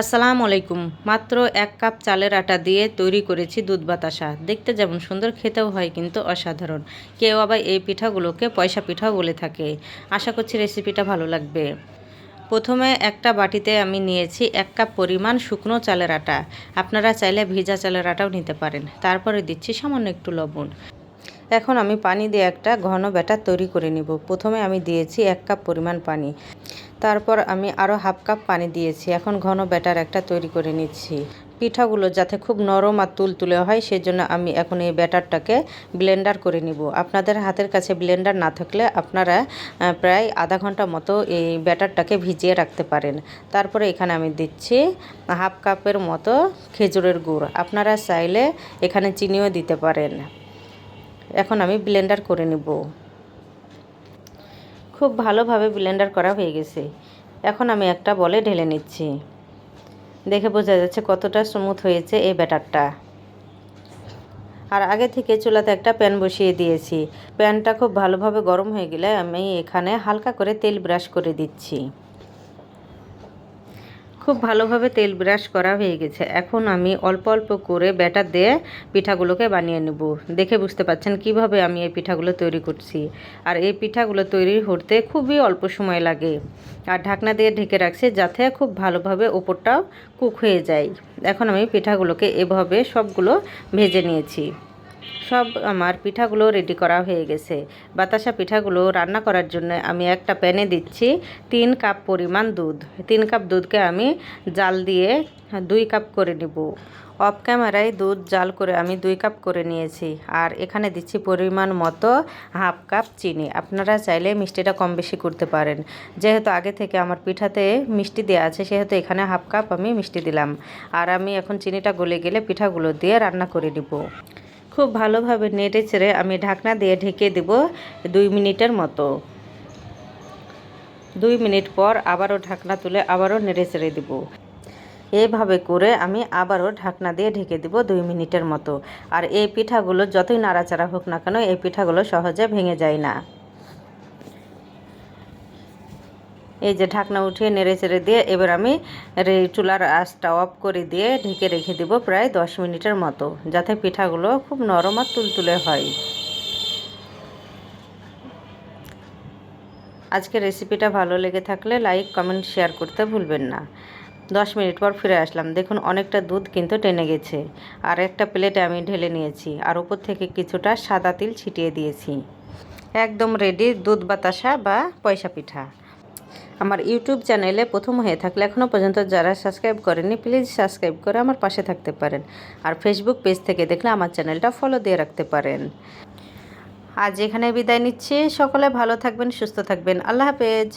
আসসালামু আলাইকুম। মাত্র এক কাপ চালের আটা দিয়ে তৈরি করেছি দুধ বাতাসা। দেখতে যেমন সুন্দর, খেতেও হয় কিন্তু অসাধারণ। কেউ আবার এই পিঠাগুলোকে পয়সা পিঠাও বলে থাকে। আশা করছি রেসিপিটা ভালো লাগবে। প্রথমে একটা বাটিতে আমি নিয়েছি এক কাপ পরিমাণ শুকনো চালের আটা। আপনারা চাইলে ভিজা চালের আটাও নিতে পারেন। তারপরে দিচ্ছি সামান্য একটু লবণ। এখন আমি পানি দিয়ে একটা ঘন ব্যাটার তৈরি করে নিব। প্রথমে আমি দিয়েছি এক কাপ পরিমাণ পানি। তারপর আমি আরও হাফ কাপ পানি দিয়েছি। এখন ঘন ব্যাটার একটা তৈরি করে নিচ্ছি। পিঠাগুলো যাতে খুব নরম আর তুলতুলে হয়, সেজন্য আমি এখন এই ব্যাটারটাকে ব্লেন্ডার করে নিব। আপনাদের হাতের কাছে ব্লেন্ডার না থাকলে আপনারা প্রায় আধা ঘণ্টা মতো এই ব্যাটারটাকে ভিজিয়ে রাখতে পারেন। তারপরে এখানে আমি দিচ্ছি হাফ কাপের মতো খেজুরের গুড়। আপনারা চাইলে এখানে চিনিও দিতে পারেন। এখন আমি ব্লেন্ডার করে নিব। খুব ভালোভাবে ব্লেন্ডার করা হয়ে গেছে। এখন আমি একটা বলে ঢেলে নিচ্ছি। দেখে বোঝা যাচ্ছে কতটা স্মুথ হয়েছে এই ব্যাটারটা। আর আগে থেকে চুলাতে একটা প্যান বসিয়ে দিয়েছি। প্যানটা খুব ভালোভাবে গরম হয়ে গেলে আমি এখানে হালকা করে তেল ব্রাশ করে দিচ্ছি। খুব ভালোভাবে তেল ব্রাশ করা হয়ে গেছে। এখন আমি অল্প অল্প করে ব্যাটার দিয়ে পিঠাগুলোকে বানিয়ে নেব। দেখে বুঝতে পাচ্ছেন কীভাবে আমি এই পিঠাগুলো তৈরি করছি। আর এই পিঠাগুলো তৈরি করতে খুবই অল্প সময় লাগে। আর ঢাকনা দিয়ে ঢেকে রাখছি যাতে খুব ভালোভাবে ওপরটাও কুক হয়ে যায়। এখন আমি পিঠাগুলোকে এভাবে সবগুলো ভেজে নিয়েছি। সব আমার পিঠাগুলো রেডি করা হয়ে গেছে। বাতাসা পিঠাগুলো রান্না করার জন্য আমি একটা প্যানে দিচ্ছি তিন কাপ পরিমাণ দুধ। তিন কাপ দুধকে আমি জাল দিয়ে দুই কাপ করে নিব। অফ ক্যামেরায় দুধ জাল করে আমি দুই কাপ করে নিয়েছি। আর এখানে দিচ্ছি পরিমাণ মতো হাফ কাপ চিনি। আপনারা চাইলে মিষ্টিটা কম বেশি করতে পারেন। যেহেতু আগে থেকে আমার পিঠাতে মিষ্টি দেওয়া আছে, সেহেতু এখানে হাফ কাপ আমি মিষ্টি দিলাম। আর আমি এখন চিনিটা গলে গেলে পিঠাগুলো দিয়ে রান্না করে নিব। খুব ভালোভাবে নেড়ে চেড়ে আমি ঢাকনা দিয়ে ঢেকে দেব দুই মিনিটের মতো। দুই মিনিট পর আবারও ঢাকনা তুলে আবারও নেড়ে চেড়ে দেব। এভাবে করে আমি আবারও ঢাকনা দিয়ে ঢেকে দেব দুই মিনিটের মতো। আর এই পিঠাগুলো যতই নাড়াচাড়া হোক না কেন, এই পিঠাগুলো সহজে ভেঙে যায় না। এই যে ঢাকনা উঠিয়ে নেড়ে চেড়ে দিয়ে এবার আমি চুলার আঁচটা অফ করে দিয়ে ঢেকে রেখে দেব প্রায় দশ মিনিটের মতো, যাতে পিঠাগুলো খুব নরম আর তুলতুলে হয়। আজকে রেসিপিটা ভালো লেগে থাকলে লাইক, কমেন্ট, শেয়ার করতে ভুলবেন না। দশ মিনিট পর ফিরে আসলাম। দেখুন, অনেকটা দুধ কিন্তু টেনে গেছে। আর একটা প্লেটে আমি ঢেলে নিয়েছি। আর উপর থেকে কিছুটা সাদা তিল ছিটিয়ে দিয়েছি। একদম রেডি দুধ বাতাসা বা পয়সা পিঠা। আমার ইউটিউব চ্যানেলে প্রথম হয়ে থাকলে এখনও পর্যন্ত যারা সাবস্ক্রাইব করেনি প্লিজ সাবস্ক্রাইব করে আমার পাশে থাকতে পারেন। আর ফেসবুক পেজ থেকে দেখলে আমার চ্যানেলটা ফলো দিয়ে রাখতে পারেন। আজ এখানে বিদায় নিচ্ছি। সকলে ভালো থাকবেন, সুস্থ থাকবেন। আল্লাহ হাফেজ।